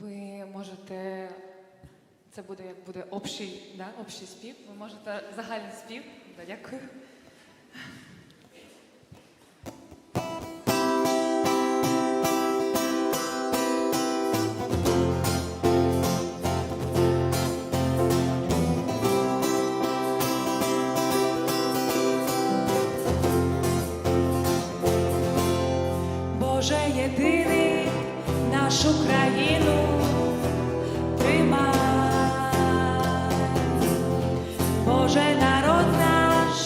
Ви можете, це буде як буде общий, да, общий спів. Ви можете загальний спів. Да, дякую. Боже народ наш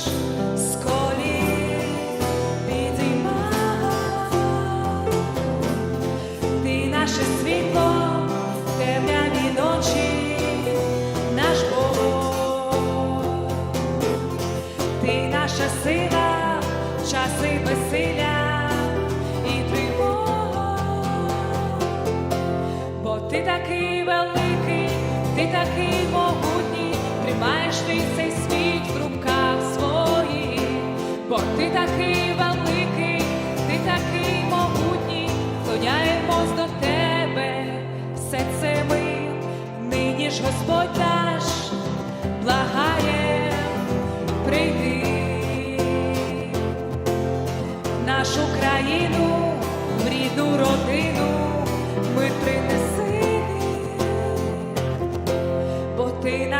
з колін. Ти наше світло, темряві ночі, наш Бог. Ти наша сила, часи безсилля і тривог. Бо ти такий великий, ти такий могутній, тримаєш ти цей світ в руках своїх, бо ти такий великий, ти такий могутній, вклоняємось до тебе, все це ми, нині ж Господь наш благає, прийди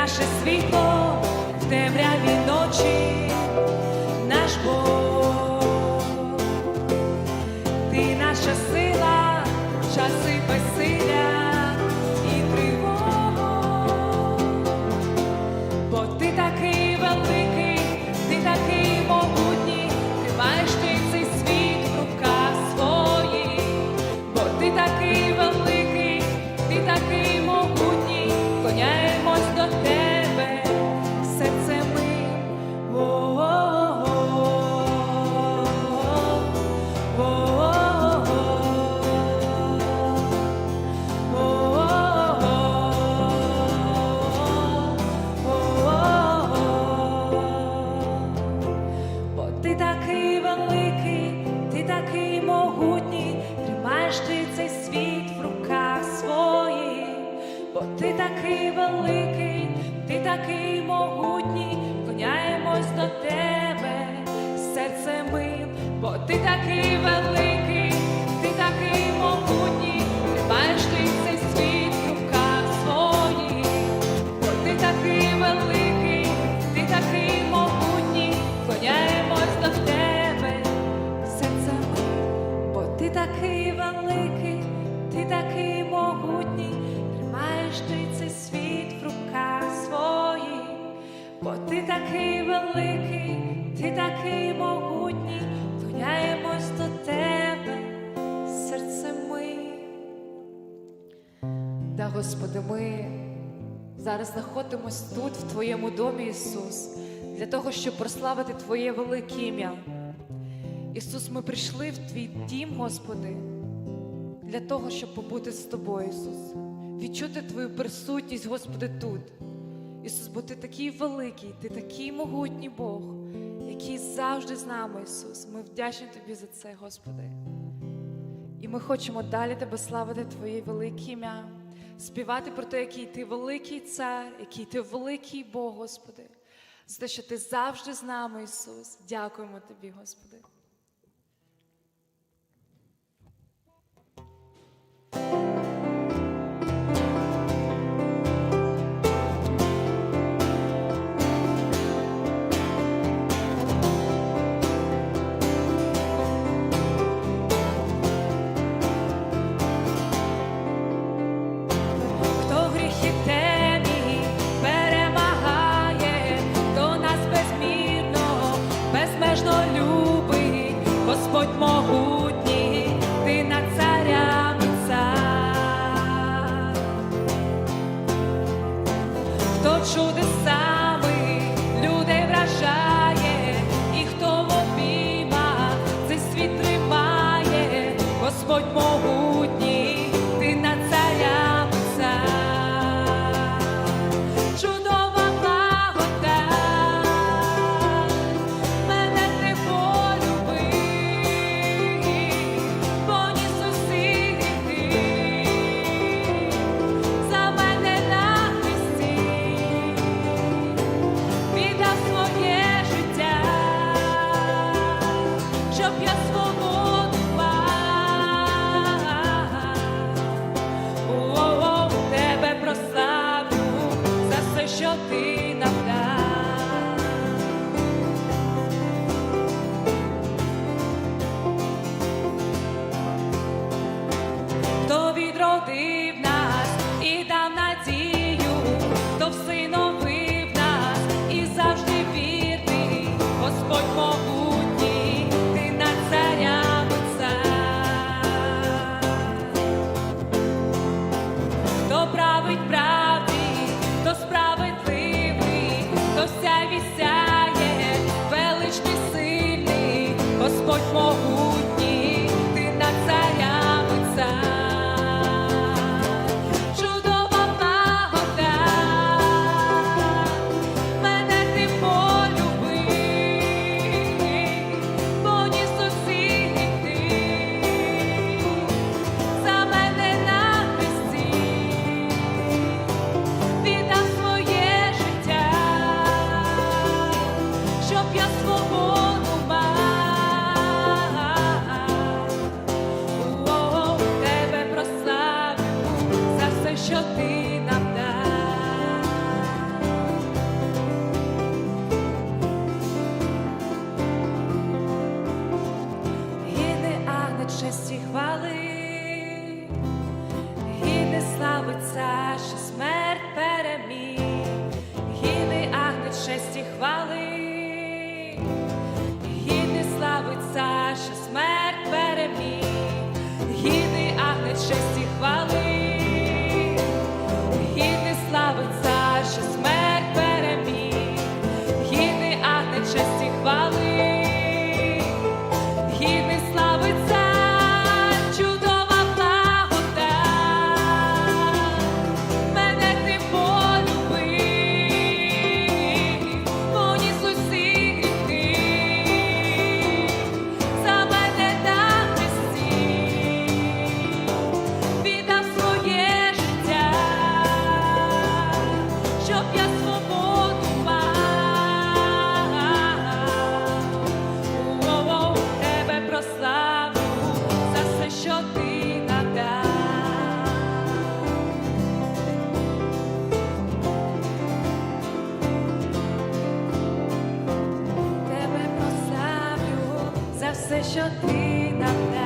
наше світло такий великий, ти такий могутній, вклоняємось до тебе, серце ми, бо ти такий великий, ти такий могутній, тримаєш ти цей світ в руках своїх, бо ти такий великий, ти такий могутній, вклоняємось до тебе, серце ми, бо ти такий великий, ти такий могутній, тримаєш ти цей світ в руках своїх, бо ти такий великий, ти такий могутній, вклоняємось до тебе, серце ми. Да, Господи, ми зараз знаходимось тут, в Твоєму домі, Ісус, для того, щоб прославити Твоє велике ім'я. Ісус, ми прийшли в Твій дім, Господи, для того, щоб побути з Тобою, Ісус, відчути Твою присутність, Господи, тут. Ісус, бо Ти такий великий, Ти такий могутній Бог, який завжди з нами, Ісус. Ми вдячні Тобі за це, Господи. І ми хочемо далі тебе славити Твоє велике ім'я, співати про те, який ти великий цар, який ти великий Бог, Господи, за те, що ти завжди з нами, Ісус. Дякуємо Тобі, Господи. Господь могутній, ти над царями цар. Хто чудесами hoje. Господь ти над царями чудова погода, мене ти полюбив, поніс усіх ти, за мене на хресті, віддав своє життя, щоб я свободна. славиться, що смерть переміг, гіни, агнець честі хвали. Що ти нам.